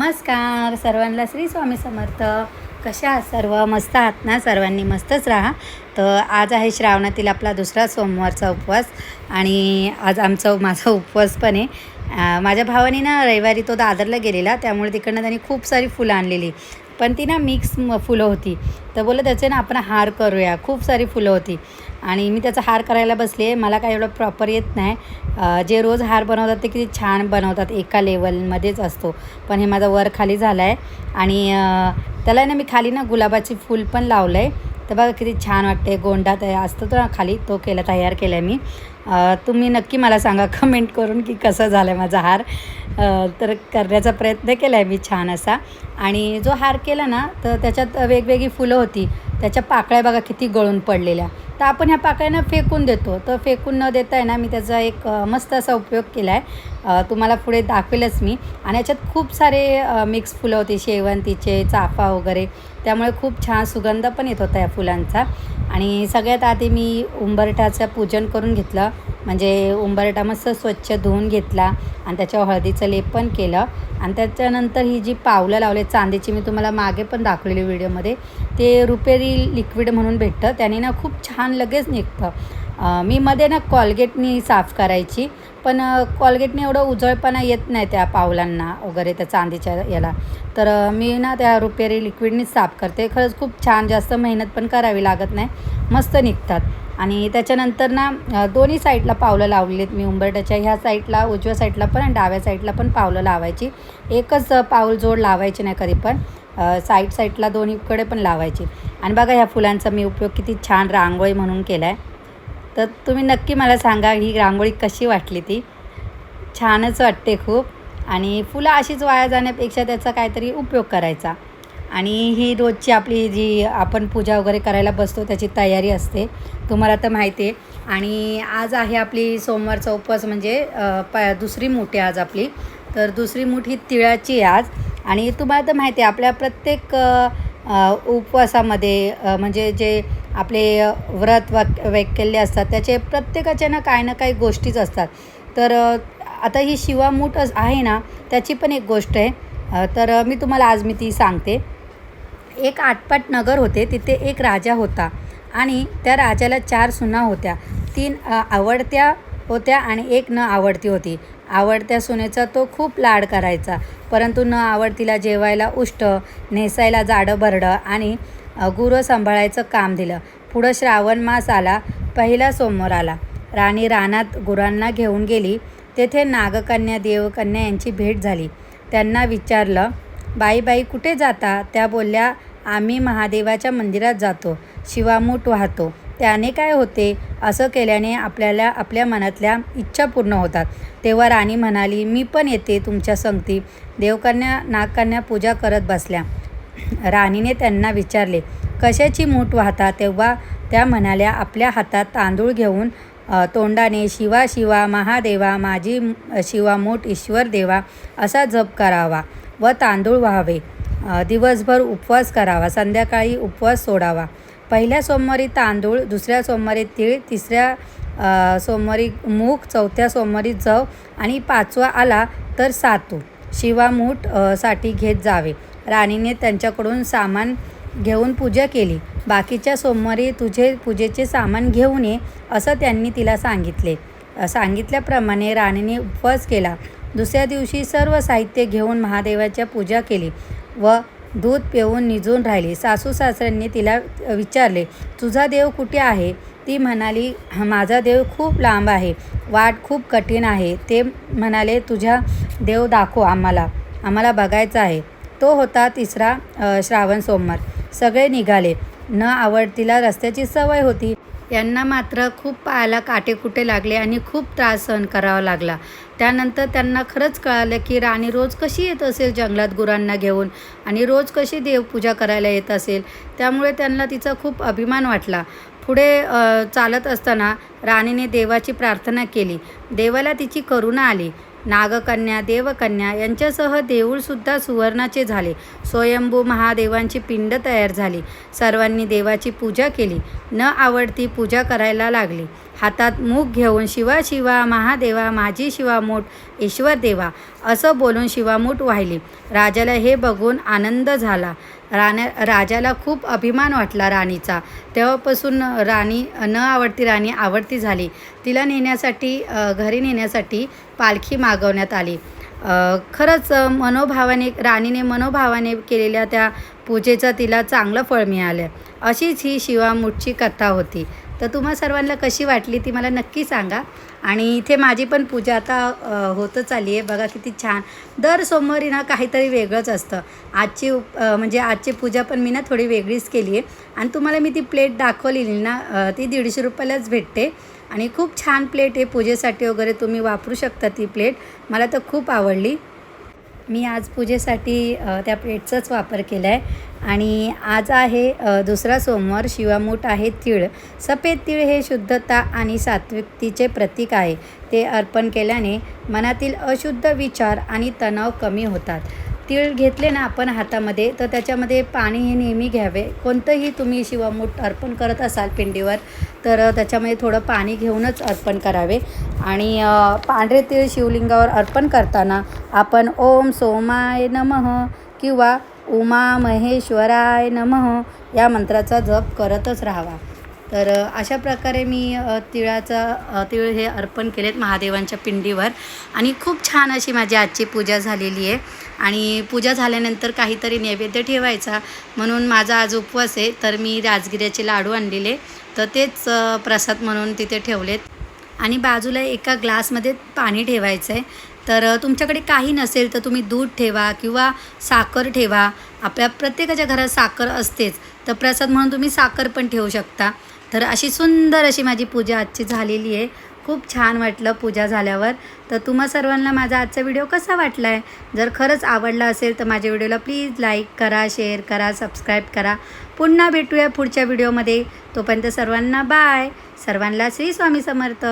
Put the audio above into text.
नमस्कार. सर्वांना श्री स्वामी समर्थ. कशा सर्व? मस्त आहात ना? सर्वांनी मस्तच राहा. तर आज आहे श्रावणातील आपला दुसरा सोमवारचा उपवास आणि आज आमचा माझा उपवास पण आहे. माझ्या भावाने ना रविवारी तो दादरला गेलेला. त्यामुळे तिकडनं त्यांनी खूप सारी फुलं आणलेली. पण ती ना मिक्स फुलं होती. तर बोललं त्याचे ना आपण हार करूया. खूप सारी फुलं होती. आणि मी त्याचा हार करायला बसले. मला काय एवढं प्रॉपर येत नाही. जे रोज हार बनवतात ते किती छान बनवतात. एका लेवलमध्येच असतो. पण हे माझा वर खाली झाला आहे आणि त्याला ना मी खाली ना गुलाबाची फूल पण लावलं आहे तर बघा किती छान वाटते गोंडा तयार असतो तो ना खाली. तो केला तयार केला आहे मी. तुम्ही नक्की मला सांगा कमेंट करून की कसं झालं आहे माझा हार. तर करण्याचा प्रयत्न केला आहे मी छान असा. आणि जो हार केला ना तर त्याच्यात वेगवेगळी फुलं होती. त्याच्या पाकळ्या बघा किती गळून पडलेल्या. तर आपण ह्या पाकळ्यांना फेकून देतो. तर फेकून न देता आहे ना मी त्याचा एक मस्त असा उपयोग केला आहे तुम्हाला पुढे दाखवेलच मी. आणि याच्यात खूप सारे मिक्स फुलं होती. शेवंतीचे चाफा वगैरे. त्यामुळे खूप छान सुगंध पण येत होता या फुलांचा. आणि सगळ्यात आधी मी उंबरठाचं पूजन करून घेतलं. म्हणजे उंबरटा मस्त स्वच्छ धुवून घेतला आणि त्याच्यावर हळदीचं लेप पण केलं. आणि त्याच्यानंतर ही जी पावलं लावले चांदीची मी तुम्हाला मागे पण दाखवलेली व्हिडिओमध्ये ते रुपेरी लिक्विड म्हणून भेटतं. त्याने ना खूप छान लगेच निघतं. मी मध्ये ना कॉलगेटनी साफ करायची पण कॉलगेटने एवढं उजळपणा येत नाही त्या पावलांना वगैरे त्या चांदीच्या याला. तर मी ना त्या रुपेरी लिक्विडनीच साफ करते. खरंच खूप छान जास्त मेहनत पण करावी लागत नाही. मस्त निघतात. आणि त्याच्यानंतर ना दोन्ही साईडला पावलं लावलेली आहेत मी उंबरट्याच्या ह्या साईडला उजव्या साईडला पण आणि डाव्या साईडला पण पावलं लावायची. एकच पाऊल जोड लावायची नाही कधी पण. साईड साईडला दोन्हीकडे पण लावायची. आणि बघा ह्या फुलांचा मी उपयोग किती छान रांगोळी म्हणून केला आहे तर तुम्ही नक्की मला सांगा ही रांगोळी कशी वाटली ती? छानच वाटते खूप. आणि फुलं अशीच वाया जाण्यापेक्षा त्याचा काहीतरी उपयोग करायचा. आणि ही रोजची आपली जी आपण पूजा वगैरे करायला बसतो त्याची तयारी असते. तुम्हाला तर माहिती आहे. आणि आज आहे आपली सोमवारचा उपवास म्हणजे प दुसरी मूठ आहे आज आपली. तर दुसरी मूठ ही तिळाची आहे आज. आणि तुम्हाला तर माहिती आहे आपल्या प्रत्येक उपवासामध्ये म्हणजे जे आपले व्रत वाक वैकल्य असतात त्याचे प्रत्येकाच्या ना काही ना काही गोष्टीच असतात. तर आता ही शिवामूठ आहे ना त्याची पण एक गोष्ट आहे. तर मी तुम्हाला आज मी ती सांगते. एक आटपाट नगर होते तिथे एक राजा होता आणि त्या राजाला चार सुना होत्या. तीन आवडत्या होत्या आणि एक न आवडती होती. आवडत्या सुनेचा तो खूप लाड करायचा परंतु न आवडतीला जेवायला उष्ट नेसायला जाडं भरडं आणि गुरं सांभाळायचं काम दिलं. पुढं श्रावण मास आला पहिला सोमवार आला. राणी रानात गुरांना घेऊन गेली. तेथे नागकन्या देवकन्या यांची भेट झाली. त्यांना विचारलं बाई बाई कुठे जाता? त्या बोलल्या आम्ही महादेवाच्या मंदिरात जातो शिवामूठ वाहतो. त्याने काय होते? असं केल्याने आपल्याला आपल्या मनातल्या इच्छा पूर्ण होतात. तेव्हा राणी म्हणाली मी पण येते तुमच्या संगती. देवकन्या नागकन्या पूजा करत बसल्या. राणीने त्यांना विचारले कशाची मूठ वाहता? तेव्हा त्या म्हणाल्या आपल्या हातात तांदूळ घेऊन तोंडाने शिवा शिवा महादेवा माझी शिवा मूठ ईश्वर देवा असा जप करावा व तांदूळ व्हावे. दिवसभर उपवास करावा संध्याकाळी उपवास सोडावा. पहिल्या सोमवारी तांदूळ दुसऱ्या सोमवारी तीळ तिसऱ्या सोमवारी मूग चौथ्या सोमवारी जव आणि पाचवा आला तर सातू. शिवामूठसाठी घेत जावे. राणीने त्यांच्याकडून सामान घेऊन पूजा केली. बाकीच्या सोमवारी तुझे पूजेचे सामान घेऊन ये असं त्यांनी तिला सांगितले. सांगितल्याप्रमाणे राणीने उपवास केला. दुसऱ्या दिवशी सर्व साहित्य घेऊन महादेवाच्या पूजा केली व दूध पिऊन निजून राहिली. सासू सासऱ्यांनी तिला विचारले तुझा देव कुठे आहे? ती म्हणाली माझा देव खूप लांब आहे. वाट खूप कठीण आहे. ते म्हणाले तुझ्या देव दाखव आम्हाला. आम्हाला बघायचा आहे. तो होता तिसरा श्रावण सोमवार. सगळे निघाले. न आवडतीला रस्त्याची सवय होती. यांना मात्र खूप पायाला काटेकुटे लागले आणि खूप त्रास सहन करावा लागला. त्यानंतर त्यांना खरंच कळालं की राणी रोज कशी येत असेल जंगलात गुरांना घेऊन आणि रोज कशी देवपूजा करायला येत असेल त्यामुळे त्यांना तिचा खूप अभिमान वाटला. पुढे चालत असताना राणीने देवाची प्रार्थना केली. देवाला तिची करुणा आली. नागकन्या देवकन्या यांच्यासह देऊळसुद्धा सुवर्णाचे झाले. स्वयंभू महादेवांची पिंड तयार झाली. सर्वांनी देवाची पूजा केली. न आवडती पूजा करायला लागली. हातात मूग घेऊन शिवा शिवा महादेवा माझी शिवामूठ ईश्वर देवा असं बोलून शिवामूठ वाहिली. राजाला हे बघून आनंद झाला. राण्या राजाला खूप अभिमान वाटला राणीचा. तेव्हापासून राणी न आवडती राणी आवडती झाली. तिला नेण्यासाठी घरी नेण्यासाठी पालखी मागवण्यात आली. खरंच मनोभावाने राणीने मनोभावाने केलेल्या त्या पूजेचं तिला चांगलं फळ मिळालं. अशीच ही शिवामूठची कथा होती. तर तुम्हा सर्वांना कशी वाटली ती मला नक्की सांगा. आणि इथे माझी पण पूजा आता होतच आली आहे. बघा किती छान. दर सोमवारी ना काहीतरी वेगळंच असतं. आजची उप म्हणजे आजची पूजा पण मी ना थोडी वेगळीच केली आहे. आणि तुम्हाला मी ती प्लेट दाखवलेली ना ती दीडशे रुपयालाच भेटते. आणि खूप छान प्लेट आहे. पूजेसाठी वगैरे तुम्ही वापरू शकता ती प्लेट. मला तर खूप आवडली. मी आज पूजेसाठी त्या प्लेटचाच वापर केला आहे आणि आज आहे दुसरा सोमवार शिवामूठ आहे तीळ. सफेद तीळ हे शुद्धता आणि सात्विकतेचे प्रतीक आहे. ते अर्पण केल्याने मनातील अशुद्ध विचार आणि तणाव कमी होतात. तीळ घेतले ना आपण हातामध्ये तर त्याच्यामध्ये पाणी हे नेहमी घ्यावे. कोणतंही तुम्ही शिवामूठ अर्पण करत असाल पिंडीवर तर त्याच्यामध्ये थोडं पाणी घेऊनच अर्पण करावे. आणि पांढरे तीळ शिवलिंगावर अर्पण करताना आपण ओम सोमाय नमः किंवा उमा महेश्वराय नमः या मंत्राचा जप करतच राहावा. तर अशा प्रकारे मी तिळाचं तिळाचा तिळ हे अर्पण केलेत महादेवांच्या पिंडीवर. आणि खूप छान अशी माझी आजची पूजा झालेली आहे. आणि पूजा झाल्यानंतर काहीतरी नैवेद्य ठेवायचा. म्हणून माझा आज उपवास आहे. तर मी राजगिऱ्याचे लाडू आणलेले. तर तेच प्रसाद म्हणून तिथे ठेवलेत. आणि बाजूला एका ग्लासमध्ये पाणी ठेवायचं आहे. तर तुमच्याकडे काही नसेल तर तुम्ही दूध ठेवा किंवा साखर ठेवा. आपल्या प्रत्येकाच्या घरात साखर असतेच. तर प्रसाद म्हणून तुम्ही साखर पण ठेवू शकता. तर अशी सुंदर अशी माझी पूजा आजची झालेली आहे. खूप छान वाटलं पूजा झाल्यावर. तर तुम्हा सर्वांना माझा आजचा व्हिडिओ कसा वाटला आहे जर खरंच आवडला असेल तर माझ्या व्हिडिओला प्लीज लाईक करा शेअर करा सबस्क्राईब करा. पुन्हा भेटूया पुढच्या व्हिडिओमध्ये. तोपर्यंत सर्वांना बाय. सर्वांना श्री स्वामी समर्थ.